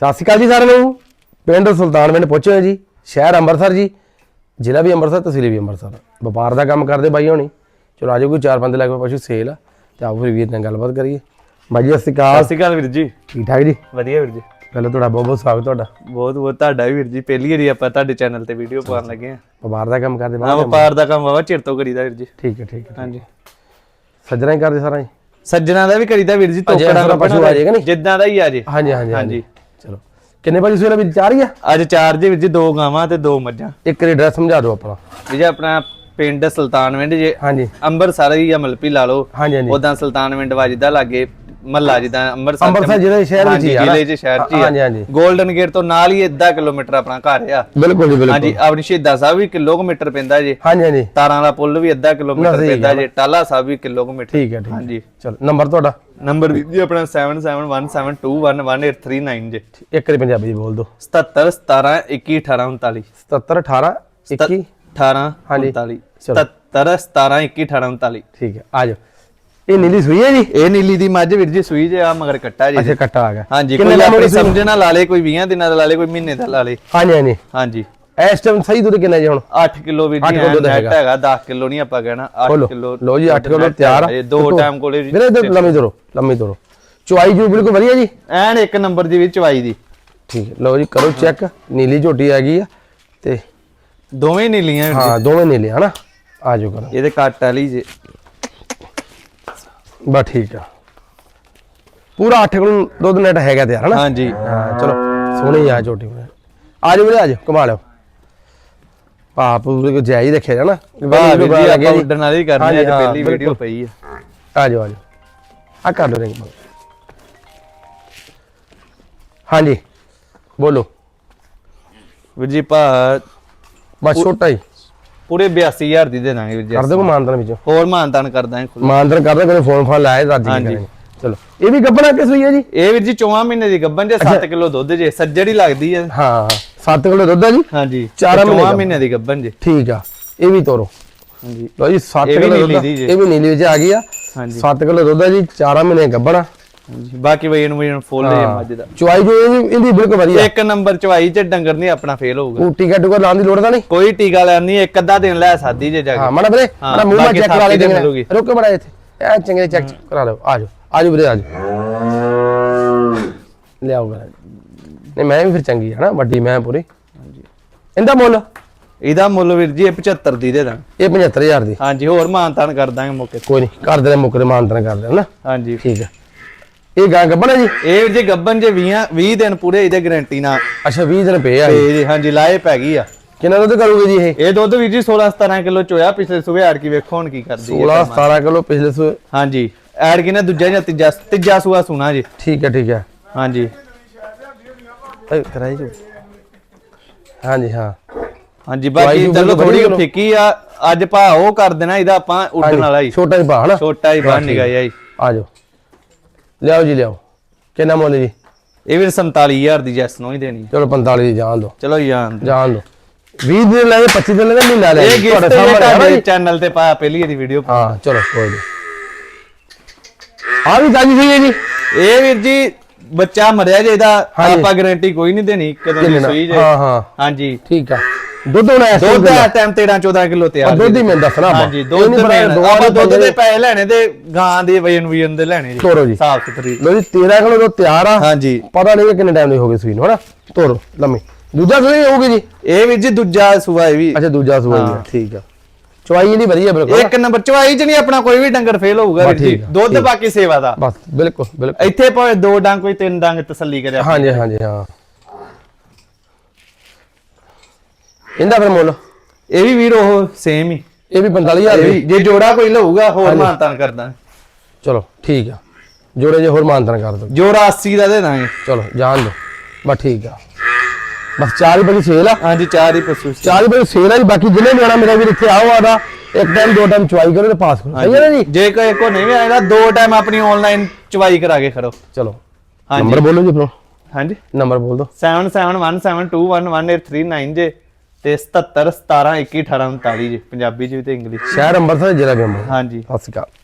ਸਤਿ ਸ਼੍ਰੀ ਅਕਾਲ ਜੀ ਸਾਰਿਆਂ ਨੂੰ। ਪਿੰਡ ਸੁਲਤਾਨਵਿੰਡ ਪਹੁੰਚੇ ਹੋਏ ਜੀ ਸ਼ਹਿਰ ਅੰਮ੍ਰਿਤਸਰ ਜੀ ਜ਼ਿਲ੍ਹਾ ਵੀ ਅੰਮ੍ਰਿਤਸਰ ਤਹਿਸੀਲ ਵੀ ਅੰਮ੍ਰਿਤਸਰ। ਵਪਾਰ ਦਾ ਕੰਮ ਕਰਦੇ ਬਾਈ ਹੋਣੀ। ਚਲੋ ਆਜੋ ਕੋਈ ਚਾਰ ਬੰਦੇ ਲੱਗ ਪਏ ਪਸ਼ੂ ਸੇਲ ਆ ਤੇ ਆਓ ਫਿਰ ਵੀਰ ਨਾਲ ਗੱਲਬਾਤ ਕਰੀਏ। ਬਾਈ ਜੀ ਸਤਿ ਸ਼੍ਰੀ ਅਕਾਲ। ਸਤਿ ਸ਼੍ਰੀ ਅਕਾਲ ਵੀਰ ਜੀ। ਠੀਕ ਠਾਕ ਜੀ? ਵਧੀਆ ਵੀਰ ਜੀ। ਪਹਿਲਾਂ ਤੁਹਾਡਾ ਬਹੁਤ ਬਹੁਤ ਸਵਾਗਤ ਤੁਹਾਡਾ। ਬਹੁਤ ਬਹੁਤ ਤੁਹਾਡਾ ਵੀਰ ਜੀ। ਪਹਿਲੀ ਵਾਰੀ ਆਪਾਂ ਤੁਹਾਡੇ ਚੈਨਲ ਤੇ ਵੀਡੀਓ ਪਾਉਣ ਲੱਗੇ ਆ ਵਪਾਰ ਦਾ ਕੰਮ ਕਰਦੇ ਹਾਂ ਬਾਈ ਵਪਾਰ ਦਾ ਕੰਮ ਵਾਵਾ ਚਿਰ ਤੋਂ ਕਰੀਦਾ ਵੀਰ ਜੀ। ਠੀਕ ਹੈ ਠੀਕ ਹੈ ਹਾਂਜੀ। ਸੱਜਣਾ ਹੀ ਕਰਦੇ ਸਾਰਾ ਜੀ? ਸੱਜਣਾ ਦਾ ਵੀ ਕਰੀਦਾ ਵੀਰ ਜੀ ਤੋਕੜਾ ਸਾਰਾ ਪਸ਼ੂ ਆ ਜਾਏਗਾ ਨੀ? ਜਿੱਦਾਂ ਦਾ ਹੀ ਆ ਜੇ। ਹਾਂਜੀ ਹਾਂਜੀ। ਹਾਂਜੀ। ਚਲੋ। ਕਿੰਨੇ ਵਜੇ ਸਵੇਰੇ ਵੀ ਚਾਰ ਹੀ ਆ? ਅੱਜ ਚਾਰ ਜੇ ਵੀਰ ਜੀ ਦੋ ਗਾਵਾਂ ਤੇ ਦੋ ਮੱਝਾਂ। ਇੱਕ ਐਡਰੈਸ ਸਮਝਾ ਦਿਓ ਆਪਣਾ। ਵੀਰ ਜੀ ਆਪਣਾ ਪਿੰਡ ਸੁਲਤਾਨਵਿੰਡ ਜੇ ਹਾਂਜੀ। ਅੰਮ੍ਰਿਤਸਰ ਹੀ ਆ ਮਲਪੀ ਲਾ ਲਓ ਹਾਂਜੀ ਹਾਂਜੀ। ਉਦਾਂ ਸੁਲਤਾਨਵਿੰਡ ਵੱਜਦਾ ਲਾਗੇ। ਮਹੱਲਾ ਜਿੱਦਾਂ ਅੰਮ੍ਰਿਤਸਰ ਅੰਮ੍ਰਿਤਸਰ ਜ਼ਿਲ੍ਹੇ ਦੇ ਸ਼ਹਿਰ ਵਿੱਚ ਹੀ ਆ? ਜ਼ਿਲ੍ਹੇ ਚ ਸ਼ਹਿਰ ਚ ਹੀ ਹਾਂਜੀ, ਹਾਂਜੀ। 골ਡਨ ਗੇਟ ਤੋਂ ਨਾਲ ਹੀ ਅੱਧਾ ਕਿਲੋਮੀਟਰ ਆਪਣਾ ਘਰ ਆ। ਬਿਲਕੁਲ ਜੀ ਬਿਲਕੁਲ। ਹਾਂਜੀ ਆਪਣੀ ਸ਼ਹੀਦਾਂ ਸਾਹਿਬ ਵੀ ਕਿਲੋਮੀਟਰ ਪੈਂਦਾ ਜੇ। ਹਾਂਜੀ ਹਾਂਜੀ। ਤਾਰਾਂ ਦਾ ਪੁੱਲ ਵੀ ਅੱਧਾ ਕਿਲੋਮੀਟਰ ਨਜ਼ਦੀਕ ਪੈਂਦਾ ਜੇ। ਟਾਲਾ ਸਾਹਿਬ ਵੀ ਕਿਲੋਮੀਟਰ। ਠੀਕ ਹੈ ਠੀਕ ਹੈ। ਹਾਂਜੀ। ਚਲੋ ਨੰਬਰ ਤੁਹਾਡਾ? ਨੰਬਰ ਜੀ ਆਪਣਾ 7717211839 ਜੇ। ਇੱਕ ਵਾਰੀ ਪੰਜਾਬੀ ਬੋਲ ਦਿਓ। 77 17 21 18 39 77 18 21 18 ਹਾਂਜੀ। 39 ਚਲੋ। 77 17 21 18 39 ਠੀਕ ਹੈ ਆ ਜਾਓ। ਇਹ ਨੀਲੀ ਸੂਈ ਹੈ ਜੀ? ਇਹ ਨੀਲੀ ਦੀ ਮੱਝ ਵੀਰ ਜੀ ਸੂਈ ਜੇ ਆ ਮਗਰ ਕੱਟਾ ਜੀ ਅੱਛਾ ਕੱਟਾ ਆ ਗਿਆ। ਹਾਂਜੀ ਕੋਈ ਆਪਣੀ ਮੁੱਲ ਸੀ? ਸਮਝ ਨਾ ਲਾ ਲੇ ਕੋਈ 20 ਦਿਨਾਂ ਦਾ ਲਾ ਲੇ ਕੋਈ ਮਹੀਨੇ ਦਾ ਲਾ ਲੇ ਹਾਂਜੀ ਹਾਂਜੀ। ਹਾਂਜੀ। ਇਸ ਟਾਈਮ ਸਹੀ ਦੁੱਧ ਕਿੰਨਾ ਜੀ ਹੁਣ? 8 ਕਿਲੋ ਵੀਰ ਜੀ ਨੈਟ ਹੈਗਾ। ਹੈਗਾ 10 ਕਿਲੋ ਨਹੀਂ ਆਪਾਂ ਕਹਿਣਾ 8 ਖੋਲੋ ਕਿਲੋ ਲਓ ਜੀ 8 ਕਿਲੋ ਤਿਆਰ ਆ। ਇਹ ਦੋ ਟਾਈਮ ਕੋਲੇ ਵੀਰੇ ਇਧਰ ਲੰਮੀ ਤੋਰੋ ਲੰਮੀ ਤੋਰੋ। ਚੁਆਈ ਜੂ ਬਿਲਕੁਲ ਵਧੀਆ ਜੀ। ਐਨ ਇੱਕ ਨੰਬਰ ਦੀ ਵਿੱਚ ਚਵਾਈ ਦੀ। ਠੀਕ ਲਓ ਜੀ ਕਰੋ ਚੈੱਕ। ਨੀਲੀ ਝੋਟੀ ਆ ਗਈ ਆ ਤੇ ਦੋਵੇਂ ਨੀਲੀਆਂ। ਹਾਂ ਦੋਵੇਂ ਨੀਲੇ ਹਨਾ? ਆ ਜਾਓ ਕਰੋ। ਇਹਦੇ ਕੱਟ ਵਾਲੀ ਜੇ। ਬਸ ਠੀਕ ਆ। ਪੂਰਾ 8 ਕਿਲੋ ਦੁੱਧ ਨੈਟ ਹੈਗਾ ਤਿਆਰ ਹਨਾ? ਹਾਂਜੀ। ਹਾਂ ਚਲੋ ਸੋਹਣੀ ਆ ਝੋਟੀ ਵੀਰੇ ਆ ਜਾਓ ਵੀਰੇ ਆ ਜਾਓ ਕਮਾ ਲਿਓ। ਪਾਪ ਕੋ ਜਾਈ ਰੱਖਿਆ ਜਾਣਾ। ਵਾਹ ਵੀਰ ਜੀ ਆਪਾਂ ਉੱਡਣ ਵਾਲੀ ਕਰਨੀ ਅੱਜ ਪਹਿਲੀ ਵੀਡੀਓ। ਪਈ ਆ। ਆ ਜਾਓ ਆ ਜਾਓ। ਆ ਕਰ ਲਓ ਰਿੰਗ ਹਾਂਜੀ ਬੋਲੋ। ਵੀਰ ਜੀ ਭਾ ਬਸ ਛੋਟਾ ਹੀ। ਪੂਰੇ 82000 ਦੀ ਦੇ ਦਾਂਗੇ ਵੀਰ ਜੀ ਕਰ ਦਿਓ ਮਾਨਦਨ ਵਿੱਚੋਂ। ਹੋਰ ਮਾਨਤਾਨ ਕਰ ਦਾਂਗੇ। ਮਾਨਦਨ ਕਰਦਾ ਕੋਈ ਫੋਨ ਫਾਨ ਲਾਏ ਰੱਜ ਕੇ ਹਾਂਜੀ। ਚਲੋ ਇਹ ਵੀ ਗੱਬਣਾ ਕਿਸ ਹੋਈ ਹੈ ਜੀ? ਇਹ ਵੀਰ ਜੀ 4 ਮਹੀਨੇ ਦੀ ਗੱਬਨ ਜੇ 7 ਕਿਲੋ ਦੁੱਧ ਜੇ ਸੱਜੜ ਹੀ ਲੱਗਦੀ ਹੈ। ਹਾਂ 7 ਕਿਲੋ ਦੁੱਧ ਆ ਜੀ? ਹਾਂਜੀ ਚਾਰਾਂ ਮਹੀਨੇ 4 ਗੱਭਣ। ਮਹੀਨੇ ਦੀ ਗੱਬਨ ਜੇ। ਠੀਕ ਆ ਇਹ ਵੀ ਤੋਰੋ। ਹਾਂਜੀ। ਲਓ ਜੀ 7 ਇਹ ਵੀ ਕਿਲੋ ਦੁੱਧ। ਇਹ ਵੀ ਨੀਲੀ ਵਿੱਚ ਆ ਗਈ ਆ। ਹਾਂਜੀ। 7 ਕਿਲੋ ਦੁੱਧ ਆ ਜੀ 4 ਮਹੀਨੇ ਗੱਬਣਾ ਹਾਂਜੀ। ਬਾਕੀ ਵਜਨ ਵਜਨ ਫੁੱਲ ਜੇ ਮੱਝ ਦਾ। ਚੁਆਈ ਜੋ ਇਹਦੀ ਇਹਦੀ ਬਿਲਕੁਲ ਵਧੀਆ। ਇੱਕ ਨੰਬਰ ਚਵਾਈ ਚ ਡੰਗਰ ਨਹੀਂ ਆਪਣਾ ਫੇਲ ਹੋਊਗਾ। ਉਹ ਟਿਕਟ ਟੁਕਟ ਲਾਉਣ ਦੀ ਲੋੜ ਤਾਂ ਨਹੀਂ? ਕੋਈ ਟੀਕਾ ਲੈਣ ਨਹੀਂ ਇੱਕ ਅੱਧਾ ਦਿਨ ਲੈ ਸਾਦੀ ਜੇ ਜਾ ਕੇ। ਹਾਂ ਮਣਾ ਵੀਰੇ ਮਣਾ ਮੂੰਹ ਮਾ ਚੈੱਕ ਕਰਾ ਲੈ ਮਿਲੂਗੀ। ਰੁਕ ਬੜਾ ਇੱਥੇ। ਇਹ ਚੰਗੇ ਚੈੱਕ ਕਰਾ ਲਓ। ਆ ਜਾਓ ਆ ਜਾਓ ਵੀਰੇ ਆ ਜਾਓ। ਲਿਆਓ ਵੀਰੇ ਨਹੀਂ ਮੈਂ ਵੀ ਫਿਰ ਚੰਗੀ ਹੈ ਨਾ ਵੱਡੀ ਮੈਂ ਪੂਰੀ। ਇਹਦਾ ਮੁੱਲ? ਇਹਦਾ ਮੁੱਲ ਵੀਰ ਜੀ ਇਹ 75 ਦੀ ਦੇ ਦਾਂ ਇਹ 75000 ਦੀ। ਹਾਂਜੀ ਹੋਰ ਮਾਨਤਾਨ ਕਰ ਦਾਂਗੇ ਮੌਕੇ। ਕੋਈ ਨਹੀਂ ਕਰ ਦੇ ਮੁੱਕਰੇ ਮਾਨਤਨ ਕਰ ਦੇ ਨਾ ਹਾਂਜੀ। ਠੀਕ ਹੈ ਇਹ ਗਾਂ ਗੱਬਣਾ ਜੀ? ਇਹ ਵੀਰ ਜੀ ਗੱਬਨ ਜੇ 20 20 ਦਿਨ ਪੂਰੇ ਇਹਦੇ ਗਾਰੰਟੀ ਨਾਲ। ਅੱਛਾ 20 ਦਿਨ ਪਏ ਆ। ਤੇ ਜੀ ਹਾਂਜੀ ਲਾਏ ਪੈ ਗਈ ਆ। ਕਿੰਨਾ ਦੁੱਧ ਕਰੂਗੇ ਜੀ ਇਹ? ਇਹ ਦੁੱਧ ਵੀਰ ਜੀ 16 17 ਕਿਲੋ ਚੋਇਆ ਪਿਛਲੇ ਸੂਬੇ ਆੜ ਕੀ ਵੇਖੋ ਹੁਣ ਕੀ ਕਰਦੀ ਹੈ 16 17 ਕਿਲੋ ਪਿਛਲੇ ਸੂ ਹਾਂਜੀ ਐਡ ਕੀ ਨਾ ਦੂਜਾ ਜਾਂ ਤੀਜਾ ਤੀਜਾ ਸੂਆ ਸੁਣਾ ਜੀ। ਠੀਕ ਹੈ ਠੀਕ ਹੈ। ਹਾਂਜੀ। ਕਰਾਈ ਜੋ। ਹਾਂਜੀ ਹਾਂ। ਹਾਂਜੀ ਬਾਕੀ ਚਲੋ ਥੋੜੀ ਫਿੱਕੀ ਆ। ਅੱਜ ਭਾ ਉਹ ਕਰ ਦੇਣਾ ਇਹਦਾ ਆਪਾਂ ਉੱਡਣ ਵਾਲਾ ਹੀ। ਛੋਟਾ ਹੀ ਭਾ ਹਨਾ? ਛੋਟਾ ਹੀ ਬਣ ਨਿਗਾ ਜੀ ਆ ਜਾਓ। ਲਿਆਓ ਜੀ ਲਿਆਓ। ਕਿੰਨਾ ਮੁੱਲ ਜੀ? ਇਹ ਵੀ 47000 ਦੀ ਜੈਸ ਨੂੰ ਹੀ ਦੇਣੀ। ਚਲੋ 45 ਦੀ ਜਾਣ ਦਿਓ ਚਲੋ ਜਾਨ ਜਾਣ ਦਿਓ। 20 ਦਿਨ ਲੈ 25 ਦਿਨ ਲੈ ਮਹੀਨਾ ਲੈ ਇਹ ਗਿਫਟ ਤੁਹਾਡੇ। ਚੈਨਲ ਤੇ ਪਾਇਆ ਪਹਿਲੀ ਇਹਦੀ ਵੀਡੀਓ ਹਾਂ ਚਲੋ ਕੋਈ ਨਹੀਂ ਆ ਵੀ ਤਾਜੀ ਸਹੀ ਹੈ ਜੀ। ਇਹ ਵੀਰ ਜੀ ਬੱਚਾ ਮਰਿਆ ਜੇ ਇਹਦਾ। ਆਪਾਂ ਗਾਰੰਟੀ ਕੋਈ ਨਹੀਂ ਦੇਣੀ ਕਦੋਂ ਦੀ ਸੂਈ ਜੇ। ਹਾਂ ਹਾਂ। ਹਾਂਜੀ। ਠੀਕ ਆ। ਦੁੱਧ ਹੁਣ ਇਸ ਦੁੱਧ ਦਾ ਟਾਈਮ 13 14 ਕਿਲੋ ਤਿਆਰ ਦੁੱਧ ਹੀ ਮੈਂ ਦੱਸਣਾ। ਹਾਂਜੀ ਦੁੱਧ ਆਪਾਂ ਦੁੱਧ। ਦੇ ਪੈਸੇ ਲੈਣੇ ਤੇ ਗਾਂ ਦੇ ਵਜਨ ਵਜਨ ਦੇ ਲੈਣੇ ਜੀ। ਸਾਫ਼ ਸੁਥਰੀ ਲੋ ਜੀ 13 ਕਿਲੋ ਤੋਂ ਤਿਆਰ ਆ। ਹਾਂਜੀ। ਪਤਾ ਨਹੀਂ ਕਿੰਨੇ ਟਾਈਮ ਦੀ ਹੋ ਗਈ ਸੂਈ ਨੂੰ ਹਨਾ? ਤੋਰੋ ਲੰਮੀ। ਦੂਜਾ ਸੂਈ ਹੋਊਗੀ ਜੀ। ਇਹ ਵੀਰ ਜੀ ਦੂਜਾ ਸੂਆ ਇਹ ਵੀ। ਅੱਛਾ ਦੂਜਾ ਸੂਈ ਹੈ ਠੀਕ ਆ। ਚਵਾਈ ਇਹਦੀ ਵਧੀਆ ਬਿਲਕੁਲ ਇੱਕ ਨੰਬਰ ਚਵਾਈ ਚ ਨਹੀਂ ਆਪਣਾ ਕੋਈ ਵੀ ਡੰਗਰ ਫੇਲ ਹੋਊਗਾ ਜੀ। ਦੁੱਧ ਬਾਕੀ ਸੇਵਾ ਦਾ। ਬਸ ਬਿਲਕੁਲ ਬਿਲਕੁਲ। ਇੱਥੇ ਭਾਵੇਂ ਦੋ ਡੰਗ ਕੋਈ ਤਿੰਨ ਡੰਗ ਤਸੱਲੀ ਕਰਿਆ। ਹਾਂਜੀ ਹਾਂਜੀ ਹਾਂ। ਇਹਦਾ ਫਿਰ ਮੁੱਲ? ਇਹ ਵੀ ਵੀਰ ਉਹ ਸੇਮ ਹੀ। ਇਹ ਵੀ 45000 ਇਹ ਦੀ। ਵੀ ਜੇ ਜੋੜਾ ਕੋਈ ਲਊਗਾ ਹੋਰ ਮਾਨਤਾਨ ਕਰਦਾ ਚਲੋ ਠੀਕ ਆ। ਜੋੜੇ ਜੇ ਹੋਰ ਮਾਨਤਨ ਕਰ ਦੋ। ਜੋੜਾ 80 ਦਾ ਦੇ ਦਾਂਗੇ। ਚਲੋ ਜਾਣ ਦੋ। ਬਸ ਠੀਕ ਆ। ਬਸ ਚਾਰ ਹੀ ਬੜੀ ਸੇਲ ਆ। ਹਾਂਜੀ ਚਾਰ ਹੀ ਪਸ਼ੂ। ਚਾਰ ਹੀ ਬੜੀ ਸੇਲ ਆ ਜੀ। ਬਾਕੀ ਜਿਹਨੇ ਲੈਣਾ ਮੇਰਾ ਵੀਰ ਇੱਥੇ ਆਓ ਆਦਾ। ਇੱਕ ਟਾਈਮ ਦੋ ਟਾਈਮ ਚਵਾਈ ਕਰੋ ਤੇ ਪਾਸ ਕਰੋ। ਸਹੀ ਹੈ ਜੀ? ਜੇ ਕੋਈ ਕੋ ਨਹੀਂ ਆਏਗਾ ਦੋ ਟਾਈਮ ਆਪਣੀ ਆਨਲਾਈਨ ਚਵਾਈ ਕਰਾ ਕੇ ਖੜੋ। ਚਲੋ। ਹਾਂਜੀ। ਨੰਬਰ ਬੋਲੋ ਜੀ ਫਿਰ। ਹਾਂਜੀ। ਨੰਬਰ ਬੋਲ ਦਿਓ 7717211839 ਜੇ। ਤੇ 77 17 21 18 39 ਜੀ ਪੰਜਾਬੀ ਚ ਵੀ ਤੇ ਇੰਗਲਿਸ਼ ਸ਼ਹਿਰ ਅੰਮ੍ਰਿਤਸਰ ਜ਼ਿਲ੍ਹਾ ਅੰਮ੍ਰਿਤਸਰ ਹਾਂਜੀ। ਸਤਿ ਸ਼੍ਰੀ ਅਕਾਲ।